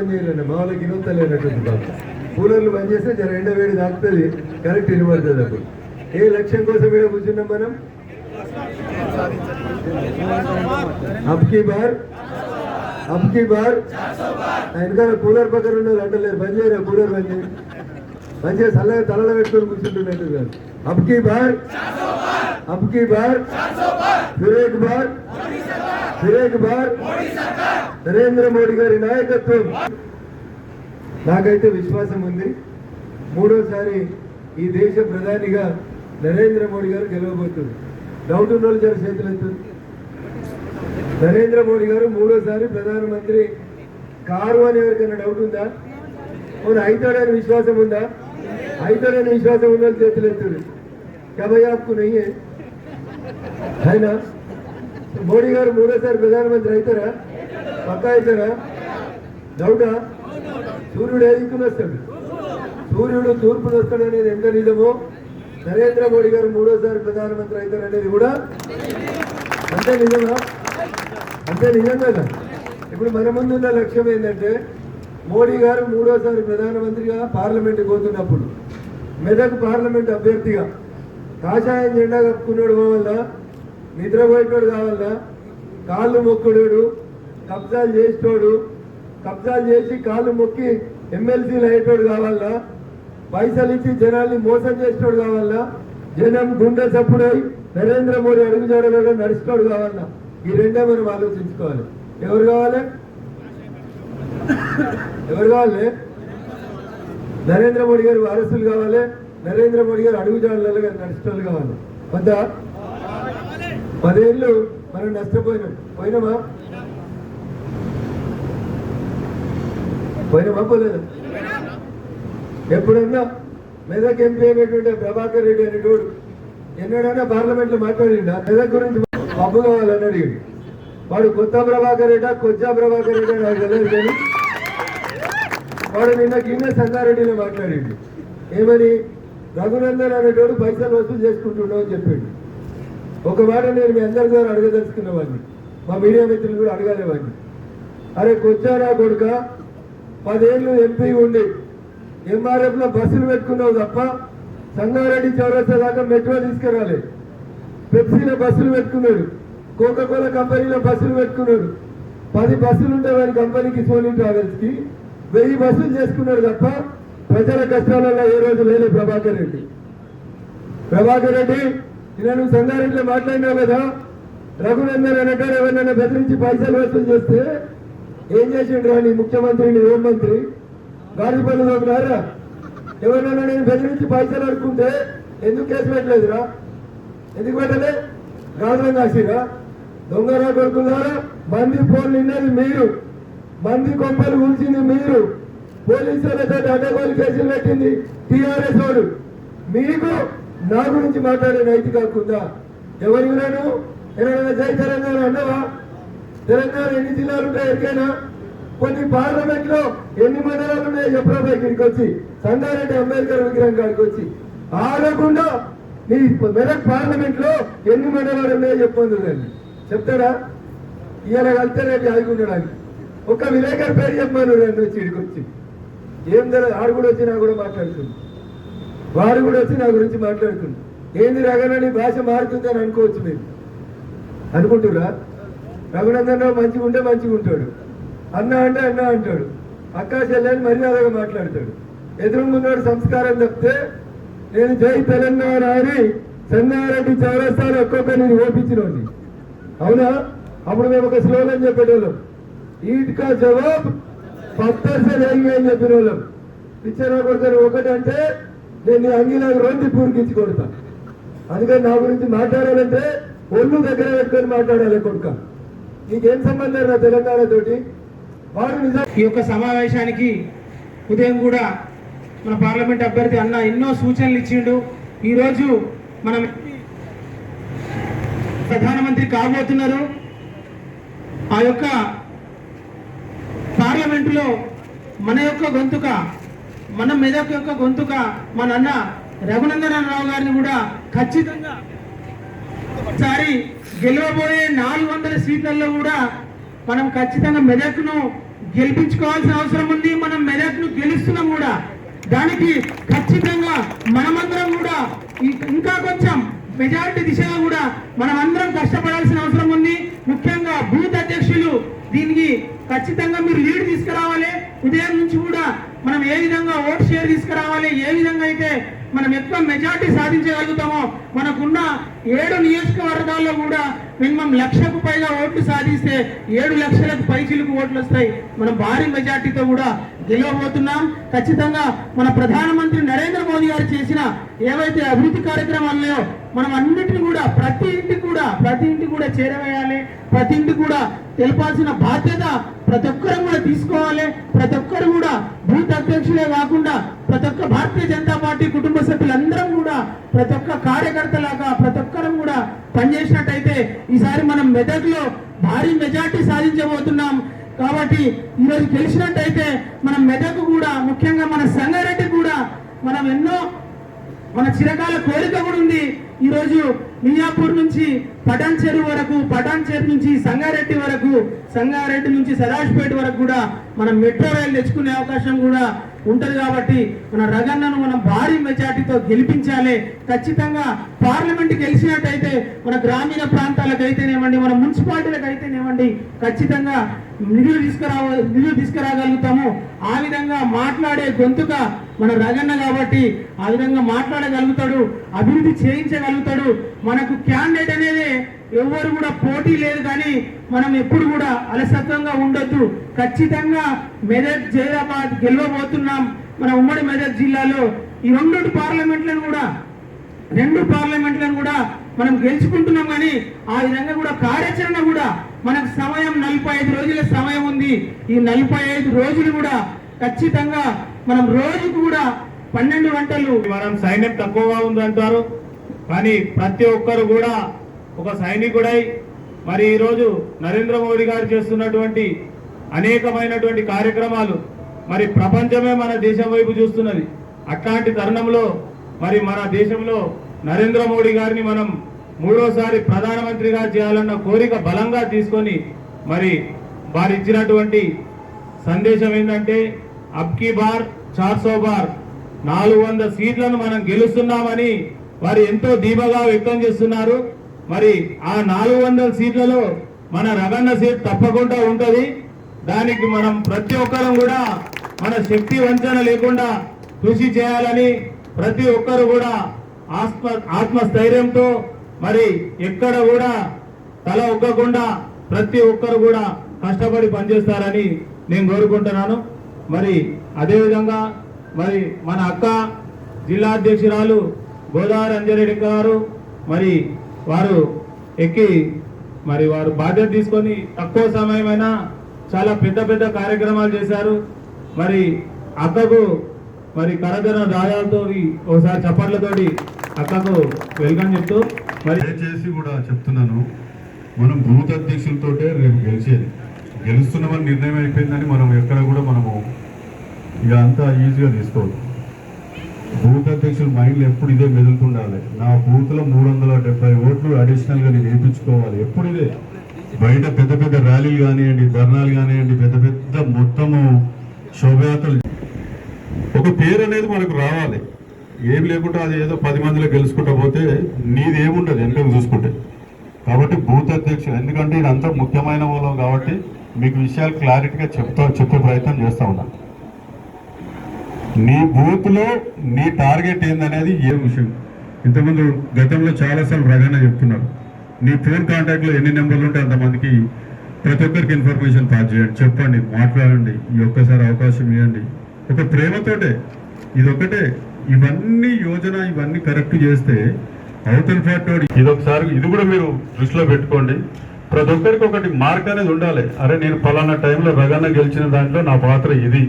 బంద్ చేయాలండి మా వాళ్ళకి ఇనొత్తలేనటువంటి బాబు. కూలర్లు బంద్ చేస్తే జర ఎండ వేడి తాకుతుంది. కరెక్ట్ వినబడుతుంది అప్పుడు. ఏ లక్ష్యం కోసం ఇక్కడ కూర్చున్నాం మనం? అబ్కి బార్. అబ్కి బార్. వెనకాల కూలర్ పక్కన ఉన్న వాళ్ళు అంటలేరు. బంద్ చేయరా కూలర్ బంద్ చేయి. బంద్ చేసి చల్లగా తలలో పెట్టుకొని కూర్చుంటున్నట్టు కాదు. అబ్కి బార్. అబ్కి బార్. ఫిర్ బార్. ఫిర్ కుమార్ నరేంద్ర మోడీ గారి నాయకత్వం. నాకైతే విశ్వాసం ఉంది. మూడోసారి ఈ దేశ ప్రధానిగా నరేంద్ర మోడీ గారు గెలవబోతుంది డౌట్ ఉన్న వాళ్ళు జర చేతులు ఎత్తుంది నరేంద్ర మోడీ గారు మూడోసారి ప్రధానమంత్రి కారు అని ఎవరికైనా డౌట్ ఉందా? అవును అవుతాడని విశ్వాసం ఉందా? అవుతాడని విశ్వాసం ఉన్న వాళ్ళు చేతులు ఎత్తుంది కబయాప్కు నయ్యే. అయినా మోడీ గారు మూడోసారి ప్రధానమంత్రి అవుతారా? పక్కా అవుతారా? డౌటా? సూర్యుడు ఏ దిక్కున వస్తాడు? సూర్యుడు తూర్పున వస్తాడు అనేది ఎంత నిజమో నరేంద్ర మోడీ గారు మూడోసారి ప్రధానమంత్రి అవుతారు అనేది కూడా అంతే నిజమా? అంతే నిజం కదా. ఇప్పుడు మన ముందున్న లక్ష్యం ఏంటంటే మోడీ గారు మూడోసారి ప్రధానమంత్రిగా పార్లమెంట్కి పోతున్నప్పుడు మెదక్ పార్లమెంట్ అభ్యర్థిగా కాషాయం జెండా కప్పుకున్నాడు పోవాలా నిద్రపోయేటోడు కావాలా? కాళ్ళు మొక్కుడు కబ్జాలు చేసేటోడు కబ్జాలు చేసి కాళ్ళు మొక్కి ఎమ్మెల్సీలు అయ్యేటోడు కావాలా? పైసలు ఇచ్చి జనాల్ని మోసం చేసేటోడు కావాలా? జనం గుండె చప్పుడై నరేంద్ర మోడీ అడుగు జాడలో నడుచుకోడు కావాలా? ఈ రెండే మనం ఆలోచించుకోవాలి. ఎవరు కావాలి? ఎవరు కావాలి? నరేంద్ర మోడీ గారు వారసులు కావాలి. నరేంద్ర మోడీ గారు అడుగు జాడలలో నడుచుకోవాలి కావాలి. వద్దా? పదేళ్ళు మనం నష్టపోయినాం. పోయినామా? పోయినామా? పోలేదా? ఎప్పుడన్నా మెదక్ ఎంపీ అయినటువంటి ప్రభాకర్ రెడ్డి అనేటోడు ఎన్నడైనా పార్లమెంట్లో మాట్లాడిండా? మెదక్ గురించి పబ్బు కావాలని అడిగాడు. వాడు కొత్త ప్రభాకర్ రెడ్డా కొజ్జా ప్రభాకర్ రెడ్డి నాకు తెలియదు కానీ వాడు నిన్న గిన్నె సంగారెడ్డిలో మాట్లాడిండు. ఏమని? రఘునందన్ అనేటోడు పైసలు వసూలు చేసుకుంటుండవు అని చెప్పిండు. ఒకవేళ నేను మీ అందరి ద్వారా అడగదలుచుకున్నవాడిని. మా మీడియా మిత్రులు కూడా అడగలేవాడిని. అరే కొచ్చారా కొడుక పదేళ్ళు ఎంపీ ఉండి ఎంఆర్ఎఫ్లో బస్సులు పెట్టుకున్నావు తప్ప సంగారెడ్డి చౌరస్తా దాకా మెట్రో తీసుకురాలి. పెప్సీలో బస్సులు పెట్టుకున్నాడు. కోకాకోలా కంపెనీలో బస్సులు పెట్టుకున్నాడు. పది బస్సులు ఉంటే వారి కంపెనీకి సోనీ ట్రావెల్స్కి వెయ్యి బస్సులు చేసుకున్నాడు తప్ప ప్రజల కష్టాలలో ఏ రోజు లేలే ప్రభాకర్ రెడ్డి. ప్రభాకర్ రెడ్డి ఇలా నువ్వు సంగారెడ్డిలో మాట్లాడినావు కదా రఘునందన్ అనేటాడు ఎవరినైనా బెదిరించి పైసలు వసూలు చేస్తే ఏం చేసిండ్రు అని ముఖ్యమంత్రిని హోంమంత్రి గాడి పనులు దొంగరారా ఎవరినైనా నేను బెదిరించి పైసలు అడుకుంటే ఎందుకు కేసు పెట్టలేదురా? ఎందుకు పెట్టలే? గాజులం కాసిరా దొంగరా కొడుకున్నారా మంది ఫోన్లు నిన్నది మీరు. మంది కొంపలు కూల్చింది మీరు. పోలీసులతో అడ్డగోలు కేసులు పెట్టింది టీఆర్ఎస్ వాడు. మీకు నా గురించి మాట్లాడే నైతిక కాకుండా ఎవరి వినను ఎవరైనా జై తెలంగాణ అన్నవా? తెలంగాణ ఎన్ని జిల్లాలు ఉంటాయి ఎరికైనా కొన్ని పార్లమెంట్లో ఎన్ని మండలాలు ఉన్నాయి? చెప్పరా ఇక్కడికి వచ్చి సంగారెడ్డి అంబేద్కర్ విగ్రహం కాడికి వచ్చి. ఆడకుండా నీ మెదక్ పార్లమెంట్లో ఎన్ని మండలాలు ఉన్నాయో చెప్పండి చెప్తాడా? ఇవాళ కలిస్తే రేపు ఆదుకుండడానికి ఒక్క విలేకర్ పేరు చెప్పాను రెండు వచ్చి ఇక్కడికి వచ్చి. ఏం తెలియదు ఆడు కూడా వచ్చి నా కూడా మాట్లాడుతుంది. వారు కూడా వచ్చి నా గురించి మాట్లాడుతుంది ఏంది రగనని భాష మారుతుందని అనుకోవచ్చు మీరు. అనుకుంటురా రఘునందన్ రావు మంచిగా ఉంటే మంచిగా ఉంటాడు. అన్న అంటే అన్న అంటాడు. అక్క చెల్లెని మర్యాదగా మాట్లాడతాడు. ఎదురుగున్నాడు సంస్కారం తప్పితే నేను జై తెలంగాణ అని చెన్నారెడ్డి చౌరస్తాలు ఒక్కొక్కరిని ఓపించినోండి అవునా? అప్పుడు మేము ఒక స్లోగన్ చెప్పేటోళ్ళం. ఈట్కా జవాబ్ పత్తర్ సే అని చెప్పిన వాళ్ళం పిచ్చర్ కొడతారు ఒకటంటే నేను నీ అంగిలాగా రెండు పూరికించి కొడతా. అందుకని నా గురించి మాట్లాడాలంటే ఒళ్ళు దగ్గర పెట్టుకొని మాట్లాడాలి కొడుక. నీకేం సంబంధం నా తెలంగాణ తోటి వారు నిజం ఈ యొక్క సమావేశానికి ఉదయం కూడా మన పార్లమెంట్ అభ్యర్థి అన్న ఎన్నో సూచనలు ఇచ్చిండు. ఈరోజు మనం ప్రధానమంత్రి కాబోతున్నారు. ఆ యొక్క పార్లమెంటులో మన యొక్క గొంతుక మన మెదక్ యొక్క గొంతుక మన అన్న రఘునందన రావు గారిని కూడా ఖచ్చితంగా ఒకసారి గెలవబోయే నాలుగు వందల సీట్లలో కూడా మనం ఖచ్చితంగా మెదక్ను గెలిపించుకోవాల్సిన అవసరం ఉంది. మనం మెదక్ను గెలుస్తున్నాం కూడా. దానికి ఖచ్చితంగా మనమందరం కూడా ఇంకా కొంచెం మెజారిటీ దిశగా కూడా మనం అందరం కష్టపడాల్సిన అవసరం ఉంది. ముఖ్యంగా బూత్ అధ్యక్షులు దీనికి ఖచ్చితంగా మీరు లీడ్ తీసుకురావాలి. ఉదయం నుంచి కూడా మనం ఏ విధంగా ఓట్ షేర్ తీసుకురావాలి ఏ విధంగా అయితే మనం ఎక్కువ మెజార్టీ సాధించగలుగుతామో మనకున్న ఏడు నియోజకవర్గాల్లో కూడా మినిమం లక్షకు పైగా ఓట్లు సాధిస్తే ఏడు లక్షలకు పైచిలకు ఓట్లు వస్తాయి. మనం భారీ మెజార్టీతో కూడా గెలవబోతున్నాం. ఖచ్చితంగా మన ప్రధానమంత్రి నరేంద్ర మోదీ గారు చేసిన ఏవైతే అభివృద్ధి కార్యక్రమాలు మనం అన్నింటిని కూడా ప్రతి ఇంటికి కూడా ప్రతి ఇంటికి కూడా చేరవేయాలి. ప్రతి ఇంటికి కూడా తెలపాల్సిన బాధ్యత ప్రతి ఒక్కరు కూడా తీసుకోవాలి. ప్రతి ఒక్కరు కూడా బూత్ అధ్యక్షులే కాకుండా ప్రతి ఒక్క భారతీయ జనతా పార్టీ కుటుంబ సభ్యులందరం కూడా ప్రతి ఒక్క కార్యకర్తలాగా ప్రతి ఒక్కరం కూడా పనిచేసినట్టయితే ఈసారి మనం మెదక్లో భారీ మెజార్టీ సాధించబోతున్నాం. కాబట్టి ఈరోజు గెలిచినట్టయితే మనం మెదక్ కూడా ముఖ్యంగా మన సంగారెడ్డి కూడా మనం ఎన్నో మన చిరకాల కోరిక కూడా ఉంది. ఈరోజు మియాపూర్ నుంచి పటాన్ చెరువు వరకు పటాన్ చెరువు నుంచి సంగారెడ్డి వరకు సంగారెడ్డి నుంచి సదాజ్పేట వరకు కూడా మనం మెట్రో రైలు తెచ్చుకునే అవకాశం కూడా ఉంటది కాబట్టి మన రగన్నను మనం భారీ మెజార్టీతో గెలిపించాలి. ఖచ్చితంగా పార్లమెంట్ గెలిచినట్టయితే మన గ్రామీణ ప్రాంతాలకు అయితేనేమండి మన మున్సిపాలిటీలకు అయితేనేమండి ఖచ్చితంగా నిధులు తీసుకురావ నిధులు తీసుకురాగలుగుతాము. ఆ విధంగా మాట్లాడే గొంతుక మన రగన్న కాబట్టి ఆ విధంగా మాట్లాడగలుగుతాడు అభివృద్ధి చేయించగలుగుతాడు. మనకు క్యాండిడేట్ అనేది ఎవరు కూడా పోటీ లేదు కానీ మనం ఎప్పుడు కూడా అలసత్వంగా ఉండొద్దు. ఖచ్చితంగా మెదక్ జైరాబాద్ గెలవబోతున్నాం. మన ఉమ్మడి మెదక్ జిల్లాలో ఈ రెండు పార్లమెంట్లను కూడా రెండు పార్లమెంట్లను కూడా మనం గెలుచుకుంటున్నాం కానీ ఆ విధంగా కూడా కార్యాచరణ కూడా మనకు సమయం నలభై ఐదు రోజుల సమయం ఉంది. ఈ నలభై ఐదు రోజులు కూడా ఖచ్చితంగా మనం రోజుకు కూడా పన్నెండు గంటలు మనం సైన్యం తక్కువగా ఉందంటారు కానీ ప్రతి ఒక్కరు కూడా ఒక సైనికుడై మరి ఈరోజు నరేంద్ర మోడీ గారు చేస్తున్నటువంటి అనేకమైనటువంటి కార్యక్రమాలు మరి ప్రపంచమే మన దేశం వైపు చూస్తున్నది. అట్లాంటి తరుణంలో మరి మన దేశంలో నరేంద్ర మోడీ గారిని మనం మూడోసారి ప్రధానమంత్రిగా చేయాలన్న కోరిక బలంగా తీసుకొని మరి వారు ఇచ్చినటువంటి సందేశం ఏంటంటే అబ్కి బార్ చార్సో బార్. నాలుగు వందల సీట్లను మనం గెలుస్తున్నామని వారు ఎంతో ధీమగా వ్యక్తం చేస్తున్నారు. మరి ఆ నాలుగు వందల సీట్లలో మన రగన్న సీట్ తప్పకుండా ఉంటుంది. దానికి మనం ప్రతి ఒక్కరం కూడా మన శక్తి వంచన లేకుండా కృషి చేయాలని ప్రతి ఒక్కరు కూడా ఆత్మ ఆత్మస్థైర్యంతో మరి ఎక్కడ కూడా తల ఒగ్గకుండా ప్రతి ఒక్కరు కూడా కష్టపడి పనిచేస్తారని నేను కోరుకుంటున్నాను. మరి అదేవిధంగా మరి మన అక్క జిల్లా అధ్యక్షురాలు గోదావరి అంజరెడ్డి గారు మరి వారు ఎక్కి మరి వారు బాధ్యత తీసుకొని తక్కువ సమయమైనా చాలా పెద్ద పెద్ద కార్యక్రమాలు చేశారు. మరి అక్కకు మరి కరదన రాజాలతో ఒకసారి చప్పట్లతోటి అక్కకు వెల్కమ్ చెప్తూ మరి దయచేసి కూడా చెప్తున్నాను మనం బూత్ అధ్యక్షులతోటే రేపు గెలిచేది. గెలుస్తున్నామని నిర్ణయం అయిపోయిందని మనం ఎక్కడ కూడా మనము ఇక అంతా ఈజీగా తీసుకోవద్దు బూత్ అధ్యక్షుల మైండ్లో ఎప్పుడు ఇదే మెదులుతుండాలి. నా బూత్లో మూడు వందల డెబ్బై ఓట్లు అడిషనల్గా నేను వేయించుకోవాలి. ఎప్పుడు ఇదే? బయట పెద్ద పెద్ద ర్యాలీలు కానివ్వండి ధర్నాలు కానివ్వండి పెద్ద పెద్ద మొత్తము శోభయాత్రలు. ఒక పేరు అనేది మనకు రావాలి. ఏం లేకుండా అది ఏదో పది మందిలో గెలుచుకుంటా పోతే నీది ఏముండదు వెనుకకు చూసుకుంటే. కాబట్టి బూత్ అధ్యక్షుడు ఎందుకంటే ఇదంతా ముఖ్యమైన మూలం కాబట్టి మీకు విషయాలు క్లారిటీగా చెప్తా చెప్పే ప్రయత్నం చేస్తా ఉన్నా. నీ బూత్లో నీ టార్గెట్ ఏందనేది ఏ విషయం? ఇంతకుముందు గతంలో చాలాసార్లు రగానే చెప్తున్నారు. నీ ఫోన్ కాంటాక్ట్లో ఎన్ని నెంబర్లు ఉంటే అంతమందికి ప్రతి ఒక్కరికి ఇన్ఫర్మేషన్ పాస్ చేయండి. చెప్పండి మాట్లాడండి ఈ ఒక్కసారి అవకాశం ఇవ్వండి. ఒక ప్రేమతోటే ఇది ఇవన్నీ యోజన ఇవన్నీ కరెక్ట్ చేస్తే అవతల ఫ్యాక్టరీ ఇది ఒకసారి ఇది కూడా మీరు దృష్టిలో పెట్టుకోండి. ప్రతి ఒక్కరికి ఒకటి మార్క్ అనేది ఉండాలి. అరే నేను పలానా టైంలో రగన్న గెలిచిన దాంట్లో నా పాత్ర ఇది.